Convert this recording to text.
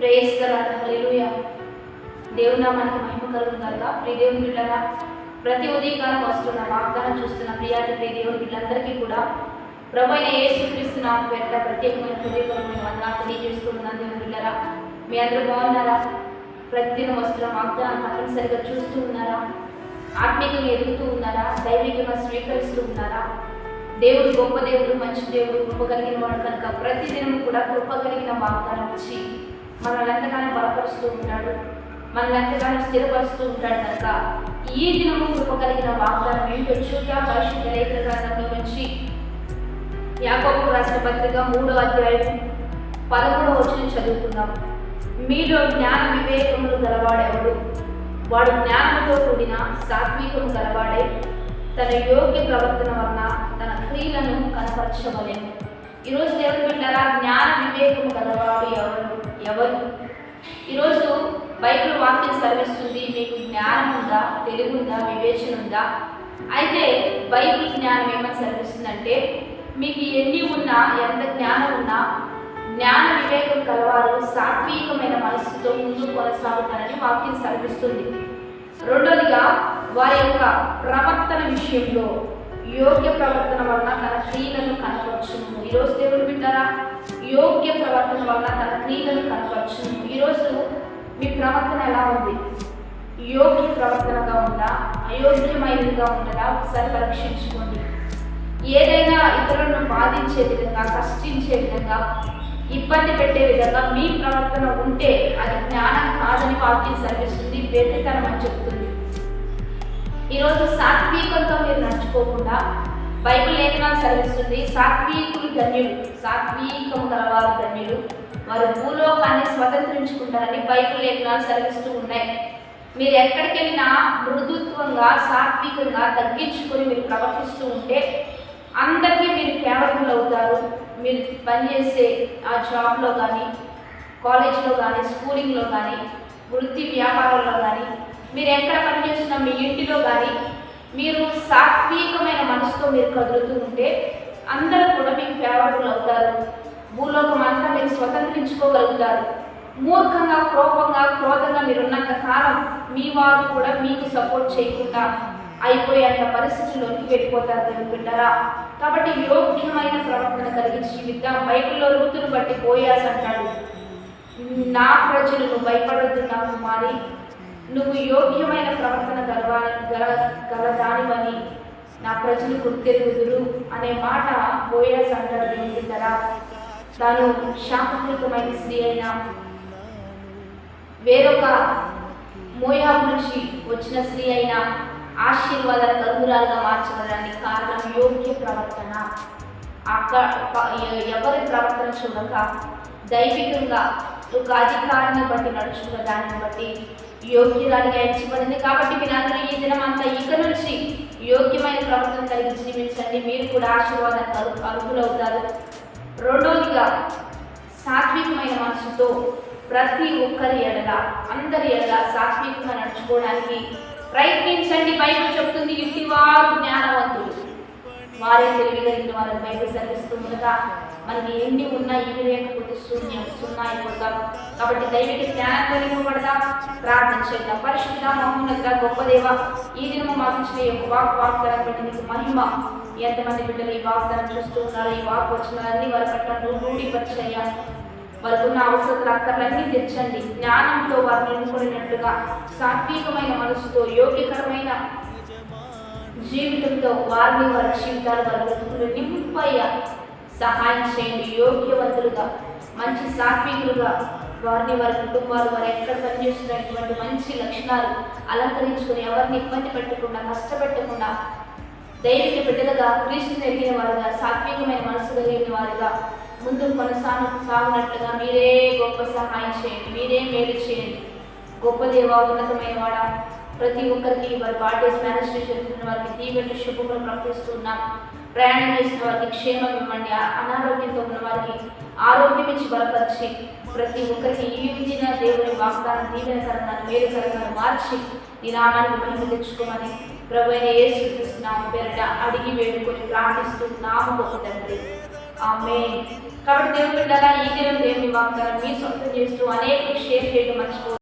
ప్రేయిస్తారా హల్లెలూయా. దేవుని మనకు మహిమ కలుగును కనుక ప్రియ దేవుని బిడ్డరా ప్రతి ఉదయకాలం వస్తున్న వాగ్దానం చూస్తున్న ప్రియాతి ప్రియ దేవుని బిడ్డలందరికీ కూడా ప్రభు అయిన యేసుక్రీస్తు నామ పేరిట ప్రత్యేకమైన హృదయపూర్వకమైన వందనాలు తెలియజేస్తున్నాను దేవుని బిడ్డరా. మీ అందరూ బాగున్నారా? ప్రతిదినం వస్తున్న వాగ్దానం తప్పనిసరిగా చూస్తూ ఉన్నారా? ఆత్మీయంగా ఎదుగుతూ ఉన్నారా? దైవికంగా స్వీకరిస్తూ ఉన్నారా? దేవుడు గొప్ప దేవుడు మంచి దేవుడు కృప కలిగిన వాడు కనుక ప్రతిదినం కూడా కృప కలిగిన వాగ్దానం ఇచ్చి మనల్ని ఎంతగానో బలపరుస్తూ ఉంటాడు. మనల్ని ఎంతగానో స్థిరపరుస్తూ ఉంటాడు కనుక ఈ దినము కృప కలిగిన వాగ్దానం ఏంటో చూద్దాం. పరిశుద్ధ లేఖన గ్రంథంలో నుంచి యాకోబుకు రాసిన పత్రిక మూడో అధ్యాయం పదమూడవ వచ్చిన చదువుకుందాం. మీలో జ్ఞాన వివేకములు గలవాడెవడు? వాడు జ్ఞానంతో కూడిన సాత్వికము గలవాడే. తన యోగ్య ప్రవర్తన వలన తన క్రియలను కనపరచవలేము ఈరోజు దేవుడు బిడ్డారా జ్ఞాన వివేకము గలవాడు ఎవరు? ఎవరు? ఈరోజు బైబిల్ వాక్యం సర్విస్తుంది మీకు జ్ఞానం ఉందా తెలివి ఉందా వివేచన ఉందా అయితే బైబిల్ జ్ఞానం ఏమని సర్విస్తుందంటే మీకు ఎన్ని ఉన్నా ఎంత జ్ఞానం ఉన్నా జ్ఞాన వివేకం కలవారు సాత్వికమైన మనస్సుతో ముందు కొనసాగుతారని వాక్యం సర్విస్తుంది రెండోదిగా వారి యొక్క ప్రవర్తన విషయంలో యోగ్య ప్రవర్తన వలన తన క్రియలను కనపరచును ఈరోజు దేవుడు బిడ్డారా యోగ్య ప్రవర్తన వల్ల తన క్రియలను కనపరచును. ఈరోజు మీ ప్రవర్తన ఎలా ఉంది? యోగ్య ప్రవర్తనగా ఉందా? అయోగ్యమైనదిగా ఉండదా? ఒకసారి పరీక్షించుకోండి. ఏదైనా ఇతరులను బాధించే విధంగా కష్టించే విధంగా ఇబ్బంది పెట్టే విధంగా మీ ప్రవర్తన ఉంటే అది జ్ఞానం కాదని పార్టీ సర్విస్తుంది వ్యక్తితనం అని చెప్తుంది. ఈరోజు సాత్వికంతో మీరు నడుచుకోకుండా బైబిల్ లేఖనాలు సర్విస్తుంది సాత్వికులు ధన్యులు. సాత్వికం గలవారు ధన్యులు. వారు భూలోకాన్ని స్వతంత్రించుకుంటారని బైబిల్ లేఖనాలు సర్విస్తూ ఉన్నాయి. మీరు ఎక్కడికి వెళ్ళినా మృదుత్వంగా సాత్వికంగా తగ్గించుకొని మీరు ప్రవర్తిస్తూ ఉంటే అందరికీ మీరు ఫేవరబుల్ అవుతారు. మీరు పనిచేసే ఆ జాబ్లో కానీ కాలేజ్లో కానీ స్కూలింగ్లో కానీ వృత్తి వ్యాపారంలో కానీ మీరు ఎక్కడ పనిచేస్తున్నా మీ ఇంటిలో కానీ మనసుతో మీరు కదులుతూ ఉంటే అందరూ కూడా మీకు ఫేవరబుల్ అవుతారు. భూలోకం అంతా మీరు స్వతంత్రించుకోగలుగుతారు. మూర్ఖంగా కోపంగా క్రోధంగా మీరున్నంత కాలం మీ వారు కూడా మీకు సపోర్ట్ చేయకుండా అయిపోయేంత పరిస్థితుల్లోకి వెళ్ళిపోతారు దేవుని కాబట్టి యోగ్యమైన ప్రవర్తన కలిగి జీవితం బైబిల్లో రూతును బట్టి పోయాస్ అంటాడు. నా ప్రజలు నువ్వు భయపడద్దు నా కుమారి నువ్వు యోగ్యమైన ప్రవర్తన గలవా గల గలదానివని నా ప్రజలు గుర్తెరుగుదురు అనే మాట బోయాస్ అంటారు దేవుని తాను శాపకృతమైన స్త్రీ అయినా వేరొక మోయాబు నుంచి వచ్చిన స్త్రీ అయిన ఆశీర్వాద కరువురాలుగా మార్చబడడానికి కారణం యోగ్య ప్రవర్తన. అక్కడ ఎవరి ప్రవర్తన చూడక దైవికంగా ఒక అధికారాన్ని బట్టి నడుచుకున్న దానిని బట్టి యోగ్యురాలిగా ఎంచబడింది. కాబట్టి మీరందరూ ఈ దినం అంతా ఇక నుంచి యోగ్యమైన ప్రవర్తన కలిగి జీవించండి. మీరు కూడా ఆశీర్వాదానికి అర్హు- అర్హులవుతారు. రెండవదిగా సాత్వికమైన మనసుతో ప్రతి ఒక్కరి ఎడల అందరి ఎడల సాత్వికంగా నడుచుకోవడానికి ప్రయత్నించండి. బైబిల్ చెప్తుంది ఇంటి వారు వారే తెలివి కలిగిన వారిని బైబిల్ సర్విస్తూ ఉండగా మనకి ఎన్ని ఉన్నా ఇవి లేకపోతే శూన్యం సున్నా అయిపోతాం కాబట్టి దైవిక జ్ఞానం కలిగిపడదాం ప్రార్థన చేద్దాం. పరిశుద్ధ మహోన్నత గొప్ప దేవ ఈ దినము మాకు ఇచ్చిన ఈ యొక్క వాక్ వాగ్దానం బట్టి మీకు మహిమ. ఎంతమంది బిడ్డలు ఈ వాగ్దానం చూస్తూ ఉన్నారు ఈ వాక్ వచ్చినారని వారి పట్ల రూఢీపరిచయ్యా వారికున్న అవసరాలు అక్కర్లన్నీ తెచ్చండి జ్ఞానంతో వారిని ఎన్నుకునేటట్లుగా సాత్వికమైన మనసుతో యోగ్యకరమైన జీవితంతో వారిని వారి జీవితాలు వారి బ్రతుకులు నింపయ్యా. సహాయం చేయండి యోగ్యవంతులుగా మంచి సాత్వికులుగా వారిని వారి కుటుంబాలు వారు ఎక్కడ పనిచేస్తున్నటువంటి మంచి లక్షణాలు అలంకరించుకుని ఎవరిని ఇబ్బంది పెట్టకుండా కష్టపెట్టకుండా దైవిక బిడ్డలుగా క్రీస్తు జరిగిన వారుగా సాత్వికమైన మనసు కలిగిన వారుగా ముందు కొనసాగు సాగునట్లుగా మీరే గొప్ప సహాయం చేయండి మీరే మేలు చేయండి. గొప్ప దేవ ఉన్నతమైన వాడా ప్రతి ఒక్కరికి వారి బర్త్డేస్ మ్యారేజ్ జరుగుతున్న వారికి దీవెన శుభములు ప్రకటిస్తున్నాం ప్రయాణం చేసిన వారికి క్షేమం ఇవ్వండి. అనారోగ్యంతో ఉన్న వారికి ఆరోగ్యం ఇచ్చి బలపరిచి ప్రతి ఒక్కరికి ఈ విధిన దేవుని వాగ్దానం దీవెనకరంగా మేలుకరంగా మార్చి ఈ నామానికి మహిమ తెచ్చుకోమని ప్రభు అయిన యేసు కృష్ణ పేరట అడిగి వేడుకొని ప్రార్థిస్తూ నామ గొప్ప తండ్రి ఆమె కాబట్టి దేవుని బిడ్డగా ఈ దినం దేవుని వాగ్దానం మీ సొంతం చేస్తూ అనేక షేర్ చేయడం మర్చిపో